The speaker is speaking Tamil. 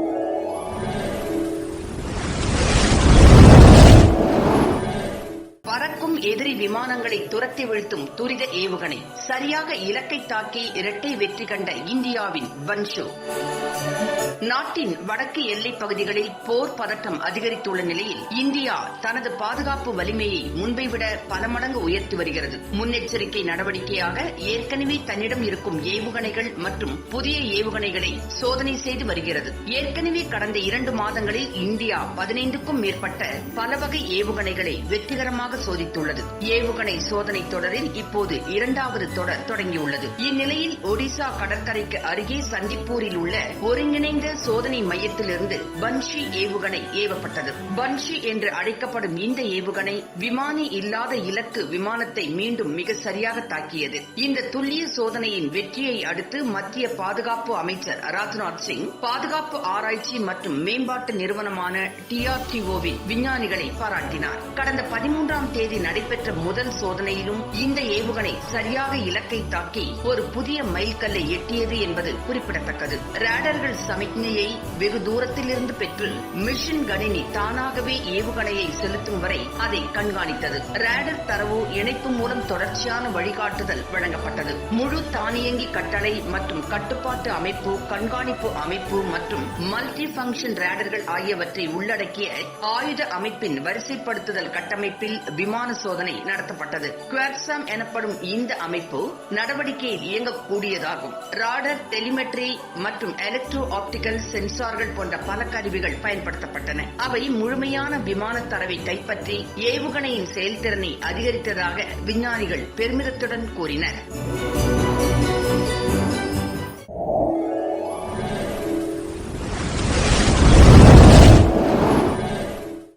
Thank you. எதிரி விமானங்களை துரத்தி வீழ்த்தும் துரித ஏவுகணை. சரியாக இலக்கை தாக்கி இரட்டை வெற்றி கண்ட இந்தியாவின் பன்ஷு நாட்டின் வடக்கு எல்லைப் பகுதிகளில் போர் பதட்டம் அதிகரித்துள்ள நிலையில் இந்தியா தனது பாதுகாப்பு வலிமையை முன்பை விட பல மடங்கு உயர்த்தி வருகிறது. முன்னெச்சரிக்கை நடவடிக்கையாக ஏற்கனவே தன்னிடம் இருக்கும் ஏவுகணைகள் மற்றும் புதிய ஏவுகணைகளை சோதனை செய்து வருகிறது. ஏற்கனவே கடந்த இரண்டு மாதங்களில் இந்தியா பதினைந்துக்கும் மேற்பட்ட பல வகை ஏவுகணைகளை வெற்றிகரமாக சோதித்துள்ளது. ஏவுகணை சோதனை தொடரில் இப்போது இரண்டாவது தொடர் தொடங்கியுள்ளது. இந்நிலையில் ஒடிசா கடற்கரைக்கு அருகே சந்திப்பூரில் உள்ள ஒருங்கிணைந்த சோதனை மையத்திலிருந்து பன்ஷி ஏவுகணை ஏவப்பட்டது. பன்ஷி என்று அழைக்கப்படும் இந்த ஏவுகணை விமானி இல்லாத இலக்கு விமானத்தை மீண்டும் மிக சரியாக தாக்கியது. இந்த துல்லிய சோதனையின் வெற்றியை அடுத்து மத்திய பாதுகாப்பு அமைச்சர் ராஜ்நாத் சிங் பாதுகாப்பு ஆராய்ச்சி மற்றும் மேம்பாட்டு நிறுவனமான டிஆர்டிஓவின் விஞ்ஞானிகளை பாராட்டினார். கடந்த பதிமூன்றாம் தேதி நடை நடைபெற்ற முதல் சோதனையிலும் இந்த ஏவுகணை சரியாக இலக்கை தாக்கி ஒரு புதிய மைல்கல்லை எட்டியது என்பது குறிப்பிடத்தக்கது. ரேடர்கள் சமிக்ஞையை வெகு தூரத்திலிருந்து பெற்று மிஷின் கணினி தானாகவே ஏவுகணையை செலுத்தும் வரை அதை கண்காணித்தது. ரேடர் தரவு இணைப்பு மூலம் தொடர்ச்சியான வழிகாட்டுதல் வழங்கப்பட்டது. முழு தானியங்கி கட்டளை மற்றும் கட்டுப்பாட்டு அமைப்பு கண்காணிப்பு அமைப்பு மற்றும் மல்டி பங்கன் ரேடர்கள் ஆகியவற்றை உள்ளடக்கிய ஆயுத அமைப்பின் வரிசைப்படுத்துதல் கட்டமைப்பில் விமான சோதனை நடத்தப்பட்டது. குவாட்சாம் எனப்படும் இந்த அமைப்பு நடவடிக்கையில் இயங்கக்கூடியதாகும். ராடர் டெலிமெட்ரி மற்றும் எலக்ட்ரோ ஆப்டிகல் சென்சார்கள் போன்ற பல கருவிகள் பயன்படுத்தப்பட்டன. அவை முழுமையான விமான தரவை கைப்பற்றி ஏவுகணையின் செயல்திறனை அதிகரித்ததாக விஞ்ஞானிகள் பெருமிதத்துடன் கூறினர்.